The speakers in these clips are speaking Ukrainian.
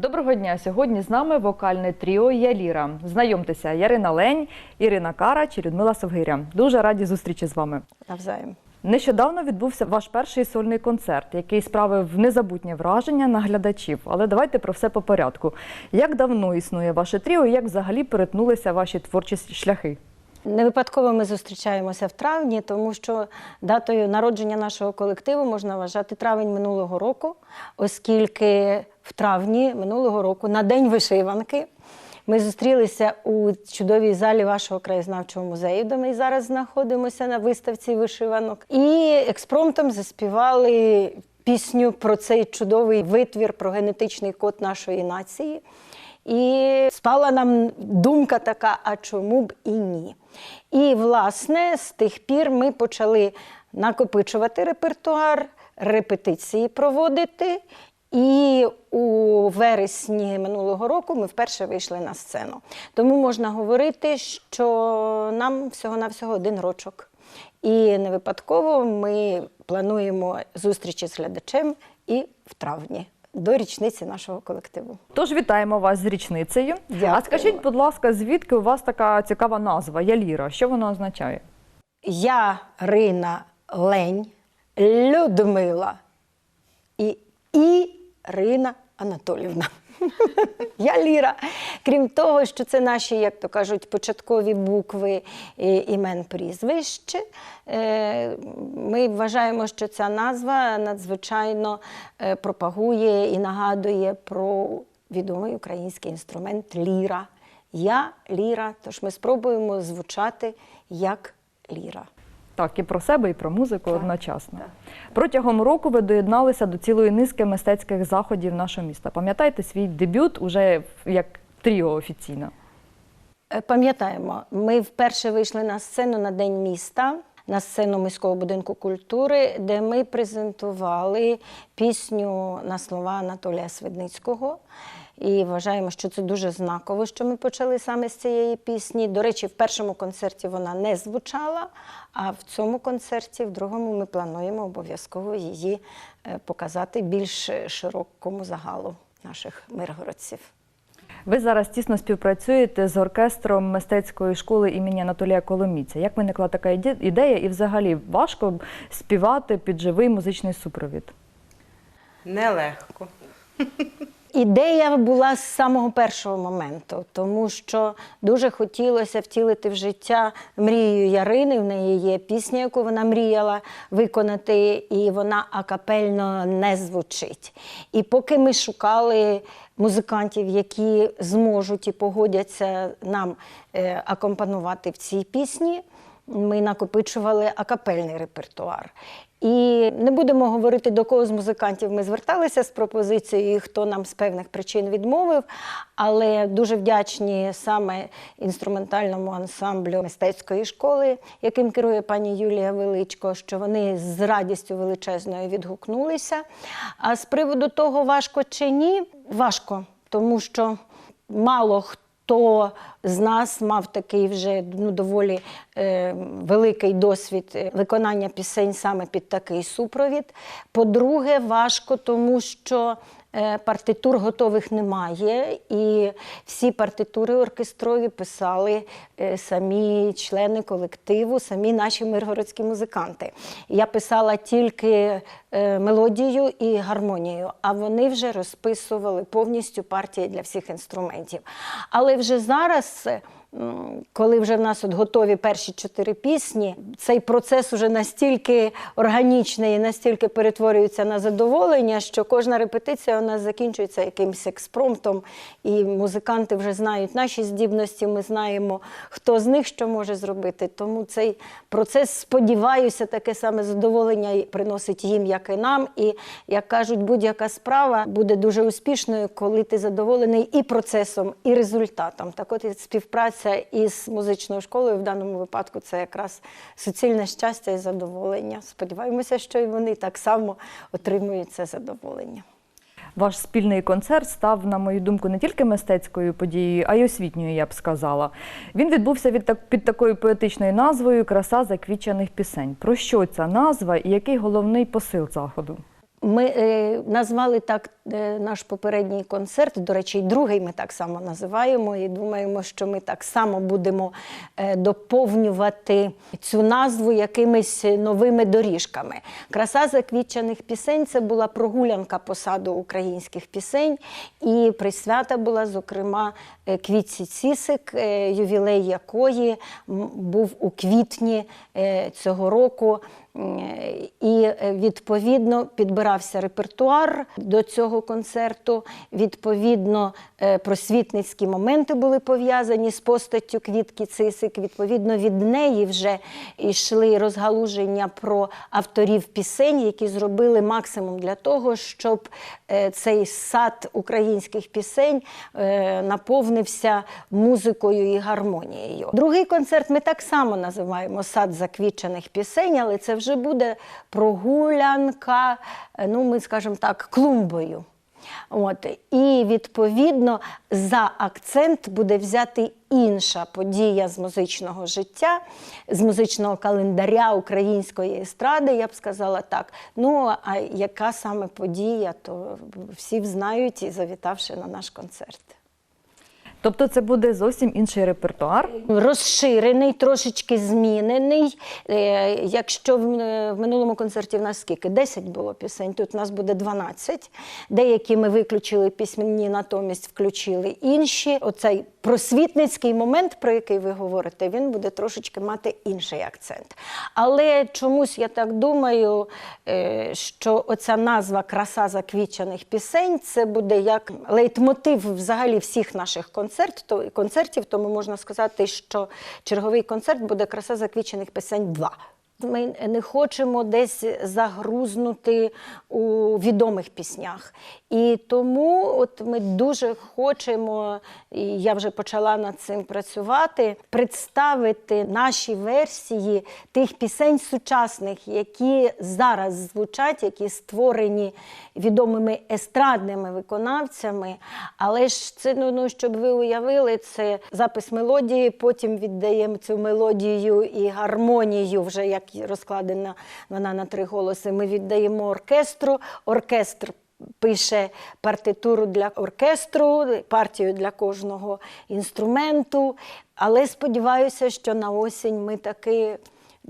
Доброго дня! Сьогодні з нами вокальне тріо Яліра. Знайомтеся, Ярина Лень, Ірина Карач і Людмила Совгиря. Дуже раді зустрічі з вами. Навзаєм. Нещодавно відбувся ваш перший сольний концерт, який справив незабутнє враження на глядачів. Але давайте про все по порядку. Як давно існує ваше тріо і як взагалі перетнулися ваші творчі шляхи? Не випадково ми зустрічаємося в травні, тому що датою народження нашого колективу можна вважати травень минулого року, оскільки в травні минулого року, на День вишиванки, ми зустрілися у чудовій залі вашого краєзнавчого музею, де ми зараз знаходимося на виставці вишиванок. І експромтом заспівали пісню про цей чудовий витвір, про генетичний код нашої нації. І спала нам думка така, а чому б і ні. І, власне, з тих пір ми почали накопичувати репертуар, репетиції проводити. І у вересні минулого року ми вперше вийшли на сцену. Тому можна говорити, що нам всього-навсього один рочок. І не випадково ми плануємо зустрічі з глядачем і в травні до річниці нашого колективу. Тож вітаємо вас з річницею. Дякую. А скажіть, будь ласка, звідки у вас така цікава назва Яліра? Що вона означає? Я Рина Лень, Людмила і Ірина Анатолівна. Я Ліра. Крім того, що це наші, як то кажуть, початкові букви імен прізвище. е, Ми вважаємо, що ця назва надзвичайно е, пропагує і нагадує про відомий український інструмент ліра. Я ліра, тож ми спробуємо звучати як ліра. Так, і про себе, і про музику одночасно. так. Протягом року ви доєдналися до цілої низки мистецьких заходів нашого міста. Пам'ятаєте свій дебют уже як тріо офіційно? Е, Пам'ятаємо, ми вперше вийшли на сцену на День міста, на сцену міського будинку культури, де ми презентували пісню на слова Анатолія Свидницького. І вважаємо, що це дуже знаково, що ми почали саме з цієї пісні. До речі, в першому концерті вона не звучала, а в цьому концерті, в другому, ми плануємо обов'язково її е, показати більш широкому загалу наших миргородців. Ви зараз тісно співпрацюєте з оркестром мистецької школи імені Анатолія Коломійця. Як виникла така ідея, і взагалі важко співати під живий музичний супровід? Нелегко. Ідея була з самого першого моменту, тому що дуже хотілося втілити в життя мрію Ярини. В неї є пісня, яку вона мріяла виконати, і вона акапельно не звучить. І поки ми шукали музикантів, які зможуть і погодяться нам е, акомпанувати в цій пісні, ми накопичували акапельний репертуар. І не будемо говорити, до кого з музикантів ми зверталися з пропозицією, хто нам з певних причин відмовив. Але дуже вдячні саме інструментальному ансамблю мистецької школи, яким керує пані Юлія Величко, що вони з радістю величезною відгукнулися. А з приводу того, важко чи ні, важко, тому що мало хто. Хто з нас мав такий вже ну, доволі е, великий досвід е, виконання пісень саме під такий супровід. По-друге, важко, тому що партитур готових немає, і всі партитури оркестрові писали е, самі члени колективу, самі наші миргородські музиканти. Я писала тільки е, мелодію і гармонію, а вони вже розписували повністю партії для всіх інструментів. Але вже зараз. Е, Коли вже в нас от готові перші чотири пісні, цей процес уже настільки органічний настільки перетворюється на задоволення, що кожна репетиція у нас закінчується якимось експромтом, і музиканти вже знають наші здібності, ми знаємо, хто з них що може зробити. Тому цей процес, сподіваюся, таке саме задоволення приносить їм, як і нам. І як кажуть, будь-яка справа буде дуже успішною, коли ти задоволений і процесом, і результатом. Так от і співпраця із музичною школою в даному випадку це якраз суцільне щастя і задоволення. Сподіваємося, що і вони так само отримують це задоволення. Ваш спільний концерт став, на мою думку, не тільки мистецькою подією, а й освітньою, я б сказала. Він відбувся від так- під такою поетичною назвою Краса заквічених пісень. Про що ця назва і який головний посил заходу? Ми е, назвали так е, наш попередній концерт. До речі, другий ми так само називаємо, і думаємо, що ми так само будемо е, доповнювати цю назву якимись новими доріжками. Краса заквітчених пісень це була прогулянка по саду українських пісень, і присвята була, зокрема, е, Квітці Цісик, е, ювілей якої був у квітні е, цього року. М, І е, відповідно підбирався репертуар до цього концерту. Відповідно, е, просвітницькі моменти були пов'язані з постаттю Квітки Цисик. Відповідно, від неї вже йшли розгалуження про авторів пісень, які зробили максимум для того, щоб е, цей сад українських пісень е, наповнився музикою і гармонією. Другий концерт ми так само називаємо сад заквітчених пісень, але це вже буде прогулянка, е, ну ми скажімо так, клумбою. От. І відповідно за акцент буде взяти інша подія з музичного життя, з музичного календаря української естради, я б сказала так. Ну, а яка саме подія, то всі знають і завітавши на наш концерт. Тобто це буде зовсім інший репертуар. Розширений, трошечки змінений. Е, Якщо е, в минулому концерті в нас скільки? 10 було пісень, тут у нас буде 12. Деякі ми виключили пісні, натомість включили інші. Оцей просвітницький момент, про який ви говорите, він буде трошечки мати інший акцент. Але чомусь я так думаю, е, що оця назва Краса заквічених пісень це буде як лейтмотив взагалі всіх наших концертів. Тому можна сказати, що черговий концерт буде Краса заквічених пісень 2. Ми не хочемо десь загрузнути у відомих піснях. І тому от ми дуже хочемо, і я вже почала над цим працювати, представити наші версії тих пісень сучасних, які зараз звучать, які створені відомими естрадними виконавцями. Але ж це, ну, ну щоб ви уявили, це запис мелодії, потім віддаємо цю мелодію і гармонію, вже як розкладена вона на три голоси. Ми віддаємо оркестру. Оркестр пише партитуру для оркестру, партію для кожного інструменту. Але сподіваюся, що на осінь ми таки.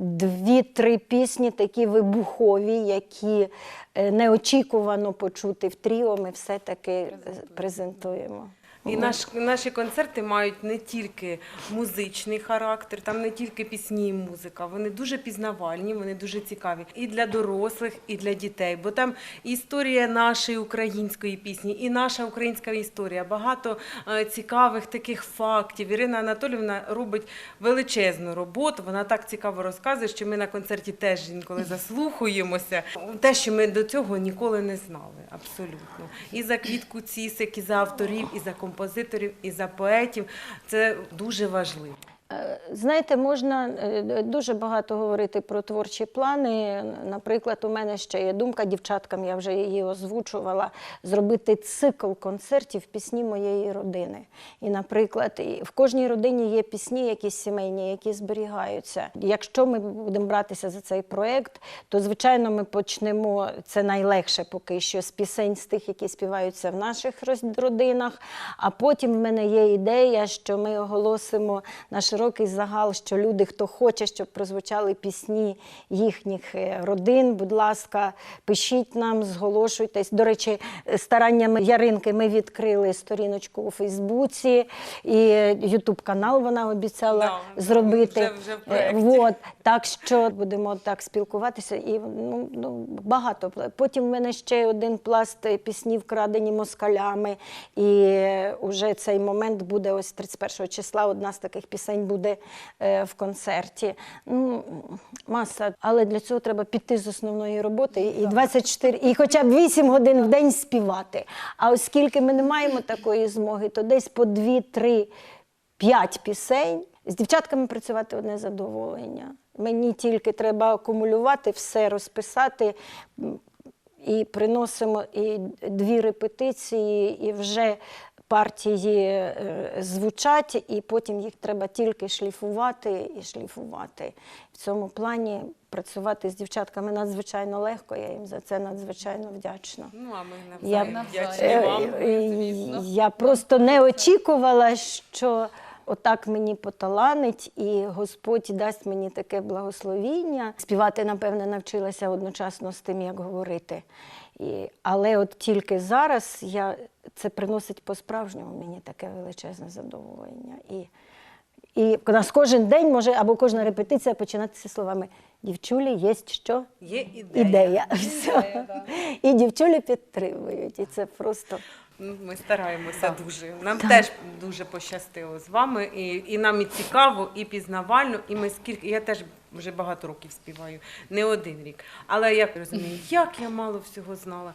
Дві-три пісні такі вибухові, які е, неочікувано почути в тріо, ми все-таки е, презентуємо. І наш, наші концерти мають не тільки музичний характер, там не тільки пісні і музика. Вони дуже пізнавальні, вони дуже цікаві і для дорослих, і для дітей. Бо там історія нашої української пісні, і наша українська історія. Багато е, цікавих таких фактів. Ірина Анатолівна робить величезну роботу. Вона так цікаво розказує, що ми на концерті теж інколи заслухуємося. Те, що ми до цього ніколи не знали, абсолютно. І за квітку цісик, і за авторів, і за композиторів, і за поетів. Це дуже важливо. Е, Знаєте, можна е, дуже багато говорити про творчі плани. Наприклад, у мене ще є думка дівчаткам, я вже її озвучувала, зробити цикл концертів пісні моєї родини. І, наприклад, в кожній родині є пісні, якісь сімейні, які зберігаються. Якщо ми будемо братися за цей проєкт, то звичайно ми почнемо це найлегше поки що з пісень з тих, які співаються в наших родинах. А потім в мене є ідея, що ми оголосимо на широкий загал, що люди, хто хоче, щоб прозвучали пісні їхніх е, родин, будь ласка, пишіть нам, зголошуйтесь. До речі, стараннями Яринки ми відкрили сторіночку у Фейсбуці і Ютуб канал вона обіцяла Да, зробити. вже- вже Е. Вот, так що будемо так спілкуватися і ну, ну, багато. Потім в мене ще один пласт е, пісні вкрадені москалями. І е, уже цей момент буде ось 31 числа. Одна з таких пісень буде е, в концерті. Ну, маса. Але для цього треба піти з основної роботи і 24, і хоча б 8 годин в день співати. А оскільки ми не маємо такої змоги, то десь по 2-3 п'ять пісень. З дівчатками працювати одне задоволення. Мені тільки треба акумулювати, все розписати. І приносимо і дві репетиції, і вже партії е, звучать, і потім їх треба тільки шліфувати і шліфувати. В цьому плані працювати з дівчатками надзвичайно легко. Я їм за це надзвичайно вдячна. Ну, а ми Я, вдячні Е, вам. е, я просто не очікувала, що отак мені поталанить, і Господь дасть мені таке благословіння. Співати, напевне, навчилася одночасно з тим, як говорити. І, але от тільки зараз я, це приносить по-справжньому мені таке величезне задоволення. І, і у нас кожен день може або кожна репетиція починатися словами Дівчулі, є що? Є ідея. Ідея. Все. І дівчулі підтримують. І це просто Ну, Ми стараємося дуже. Нам теж дуже пощастило з вами. І, і нам і цікаво, і пізнавально. І ми скільки я теж вже багато років співаю, не один рік. Але я розумію, як я мало всього знала.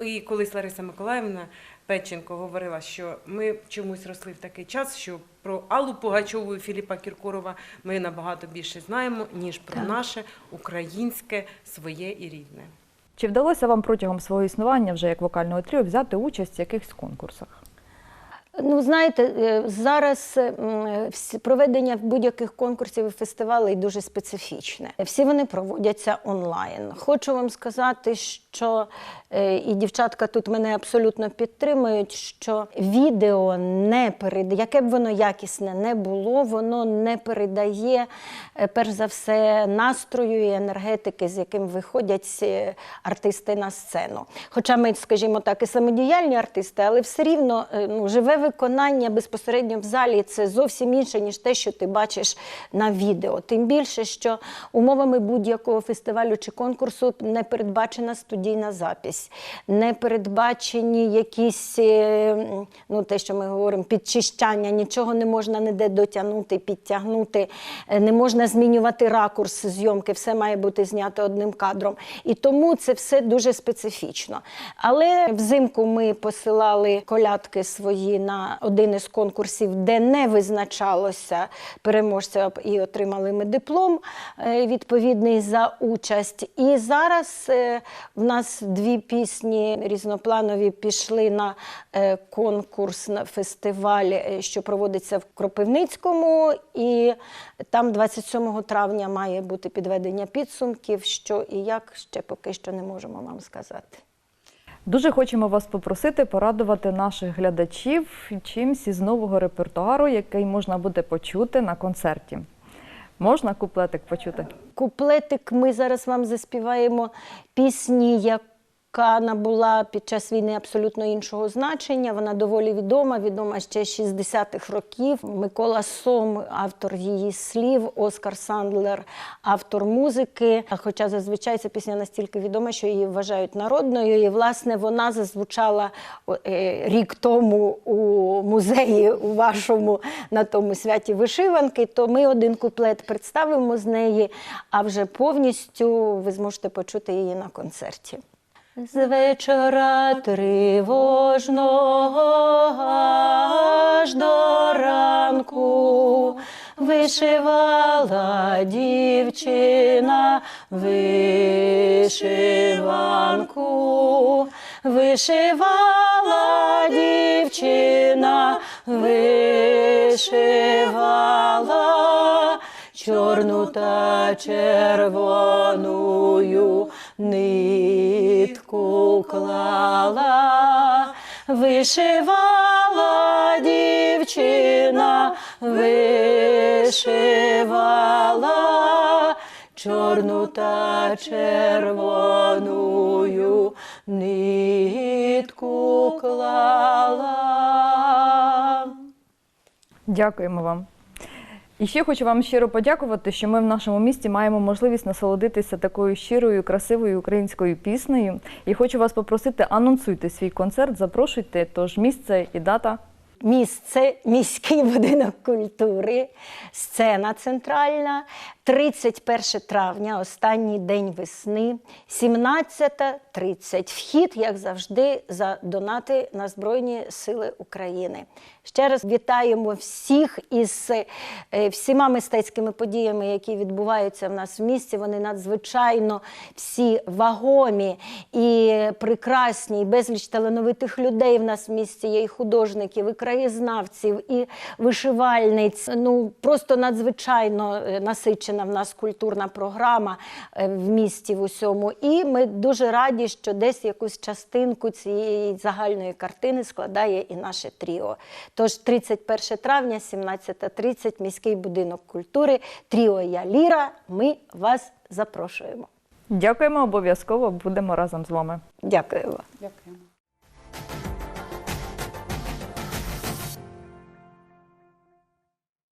І колись Лариса Миколаївна Печенко говорила, що ми чомусь росли в такий час, що про Аллу Пугачову і Філіпа Кіркорова ми набагато більше знаємо, ніж про Так. наше українське своє і рідне. Чи вдалося вам протягом свого існування вже як вокального тріо взяти участь в якихось конкурсах? Ну, знаєте, е, зараз е, проведення будь-яких конкурсів і фестивалей дуже специфічне. Всі вони проводяться онлайн. Хочу вам сказати, що е, і дівчатка тут мене абсолютно підтримують, що відео не передає, яке б воно якісне не було, воно не передає, е, перш за все, настрою і енергетики, з яким виходять е, артисти на сцену. Хоча ми, скажімо так, і самодіяльні артисти, але все рівно ну, живе виконання безпосередньо в залі це зовсім інше, ніж те, що ти бачиш на відео. Тим більше, що умовами будь-якого фестивалю чи конкурсу не передбачена студійна запись, не передбачені якісь, е, ну те, що ми говоримо, підчищання, нічого не можна ніде дотягнути, підтягнути, е, не можна змінювати ракурс зйомки, все має бути знято одним кадром. І тому це все дуже специфічно. Але взимку ми посилали колядки свої на один із конкурсів, де не визначалося переможця, і отримали ми диплом е, відповідний за участь. І зараз в нас дві пісні різнопланові пішли на е, конкурс на фестиваль, е, що проводиться в Кропивницькому, і там 27 травня має бути підведення підсумків. Що і як ще поки що не можемо вам сказати. Дуже хочемо вас попросити порадувати наших глядачів чимсь із нового репертуару, який можна буде почути на концерті. Можна куплетик почути? Куплетик ми зараз вам заспіваємо пісні, яка набула під час війни абсолютно іншого значення. Вона доволі відома, відома ще 60-х років. Микола Сом, автор її слів, Оскар Сандлер, автор музики. Хоча зазвичай ця пісня настільки відома, що її вважають народною. І власне вона зазвучала е, рік тому у музеї у вашому на тому святі вишиванки. То ми один куплет представимо з неї, а вже повністю ви зможете почути її на концерті. З вечора тривожного аж до ранку вишивала дівчина вишиванку, вишивала дівчина, вишивала чорну та червоною нитку клала, вишивала дівчина, вишивала чорну та червоною нитку клала. Дякуємо вам. І ще хочу вам щиро подякувати, що ми в нашому місті маємо можливість насолодитися такою щирою, красивою українською піснею. І хочу вас попросити, анонсуйте свій концерт, запрошуйте, тож місце і дата. Місце міський будинок культури, сцена центральна, 31 травня, останній день весни, 17.30. Вхід, як завжди, за донати на Збройні Сили України. Ще раз вітаємо всіх із е, всіма мистецькими подіями, які відбуваються в нас в місті. Вони надзвичайно всі вагомі і прекрасні, і безліч талановитих людей в нас в місті є, і художників, і країв. Краєзнавців, і вишивальниць. Ну просто надзвичайно е, насичена в нас культурна програма е, в місті в усьому. І ми дуже раді, що десь якусь частинку цієї загальної картини складає і наше тріо. Тож 31 травня, 17.30, міський будинок культури, тріо Я Ліра. Ми вас запрошуємо. Дякуємо, обов'язково будемо разом з вами. Дякую. Дякуємо.